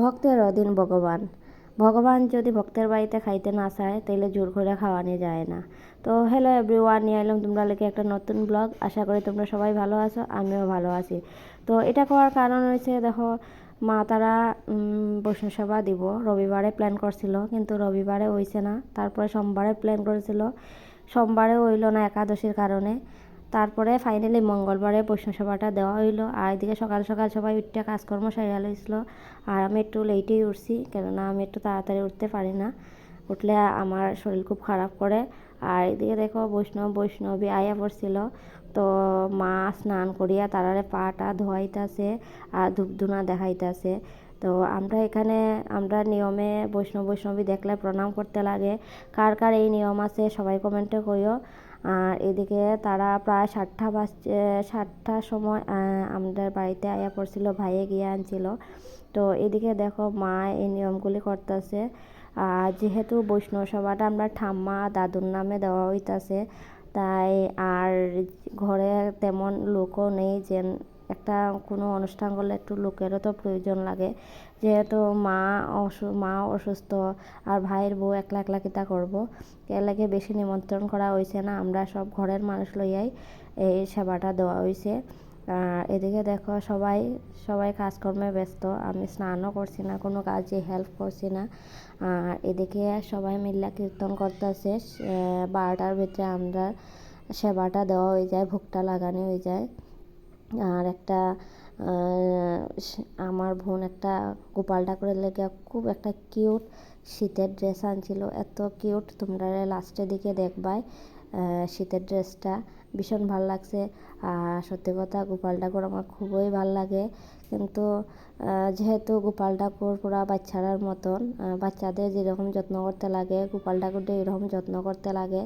ভক্তের অধীন ভগবান। ভগবান যদি ভক্তের বাড়িতে খাইতে না চায় তাহলে জোর করে খাওয়ানি যায় না। তো হ্যালো এভরিওয়ান নিয়ে এলাম তোমরা লেগে একটা নতুন ব্লগ আশা করি তোমরা সবাই ভালো আছো, আমিও ভালো আছি। তো এটা করার কারণ হয়েছে, দেখো মা তারা বৈষ্ণব সেবা দিব। রবিবারে প্ল্যান করছিল, কিন্তু রবিবারে হইছে না। তারপরে সোমবারে প্ল্যান করেছিল। সোমবারে হইল না একাদশীর কারণে। তারপরে ফাইনালি মঙ্গলবারে সেবাটা দেওয়া হইল। আর এদিকে সকাল সকাল সবাই উঠতে কাজকর্ম সেরে লইছিল আর আমি একটু লেটেই উঠছি, কেননা আমি একটু তাড়াতাড়ি উঠতে পারি না। উঠলে আমার শরীর খুব খারাপ করে। আর এদিকে দেখো বৈষ্ণব, বৈষ্ণবী আয়া পড়ছিল। তো মা স্নান করিয়া তারারে পাটা ধোয়াইতাছে আর ধূপ ধূপধুনা দেখাইতাছে। তো আমরা এখানে, আমরা নিয়মে বৈষ্ণব বৈষ্ণবী দেখলে প্রণাম করতে লাগে। কার কার এই নিয়ম আছে সবাই কমেন্টে কইও। আর এদিকে তারা প্রায় সাতটা বাজছে সাতটার সময় আমাদের বাড়িতে আয়া পড়ছিল, ভাইয়ে গিয়ে আনছিল। তো এদিকে দেখো মা এই নিয়মগুলি করতেছে। আর যেহেতু বৈষ্ণব সভাটা আমরা ঠাম্মা দাদুর নামে দেওয়া হইতাছে, তাই আর ঘরে তেমন লোকও নেই যে একটা কোনো অনুষ্ঠান করলে একটু লোকেরও তো প্রয়োজন লাগে। যেহেতু মা অসু, মা অসুস্থ আর ভাইয়ের বউ একলা একলা কিতা করব এর লাগে বেশি নিমন্ত্রণ করা হয়েছে না। আমরা সব ঘরের মানুষ লইয়াই এই সেবাটা দেওয়া হয়েছে এদিকে দেখো সবাই সবাই কাজকর্মে ব্যস্ত। আমি স্নানও করছি না, কোনো কাজে হেল্প করছি না। আর এদিকে সবাই মিল্লা কীর্তন করতেছে। বারোটার ভিতরে আমরা সেবাটা দেওয়া হয়ে যায়, ভোগটা লাগানো হয়ে যায়। আর একটা আমার বোন একটা গোপাল ঠাকুরের লেগে খুব একটা কিউট শীতের ড্রেস আনছিল। এত কিউট তোমরা লাস্টের দিকে দেখবাই শীতের ড্রেসটা ভীষণ ভালো লাগছে। আর সত্যি কথা গোপাল ঠাকুর আমার খুবই ভালো লাগে। কিন্তু যেহেতু গোপাল ঠাকুর পুরা বাচ্চারার মতন বাচ্চাদের যেরকম যত্ন করতে লাগে, গোপাল ঠাকুরদের এরকম যত্ন করতে লাগে,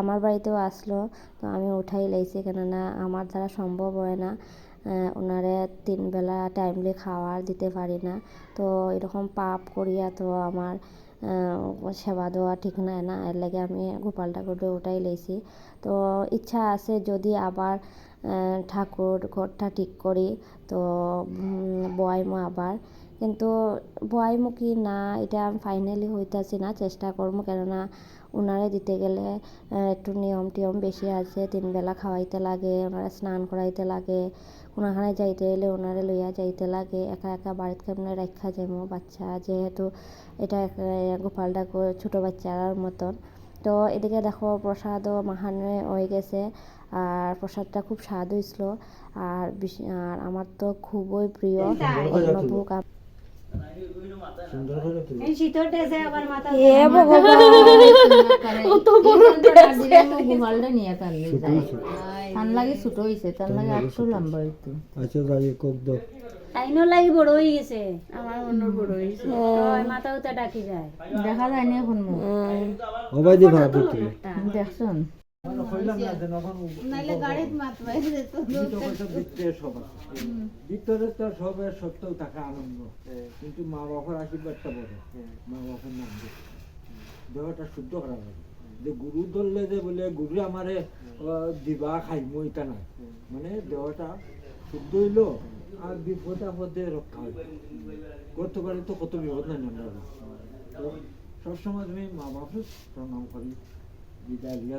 আমার বাড়িতেও আসলো, তো আমি উঠাই লাইছি। কেননা আমার দ্বারা সম্ভব হয় না ওনারে তিন বেলা টাইমলি খাওয়ার দিতে পারি না। তো এরকম পাপ করিয়া তো আমার সেবা দেওয়া ঠিক নাই, না এর লাগে আমি গোপাল ঠাকুরকে ওটাই লেছি। তো, ইচ্ছা আছে যদি আবার ঠাকুর ঘরটা ঠিক করি তো বয়মো আবার কিন্তু বয়মো কি না এটা ফাইনালি হইতাছি না চেষ্টা করব। কেননা ওনারে দিতে গেলে একটু নিয়ম টিয়ম বেশি আছে। তিন বেলা খাওয়াইতে লাগে ওনারা স্নান করাইতে লাগে। কোনোখানে যাইতে গেলে ওনারে লইয়া যাইতে লাগে। একা একা বাড়িতে কেমনে রাখা যাব বাচ্চা? যেহেতু এটা এক- গোপাল ঠাকুর ছোটো বাচ্চার মতন। তো এদিকে দেখো প্রসাদও মাহানে হয়ে গেছে। আর প্রসাদটা খুব স্বাদ হয়েছিল আর বিশ- আর আমার তো খুবই প্রিয়। অন্নভোগ দেখা যায় না এখন দেখছন? ভিতরে তো সবের সত্ত্বেও থাকা আনন্দ। কিন্তু মা বাবার আশীর্বাদটা বড়। মা বাবার নাম দেহটা শুদ্ধ করা লাগে। যে গুরু ধরলে যে বলে গুরু আমারে দিবা খাইমো এটা না মানে দেহটা শুদ্ধ হইল আর বিপদ আপদে রক্ষা হইল। করতে পারে তো কত বিপদ নাই না সবসময় তুমি মা বাপের প্রণাম করি। বিদায় দিয়া।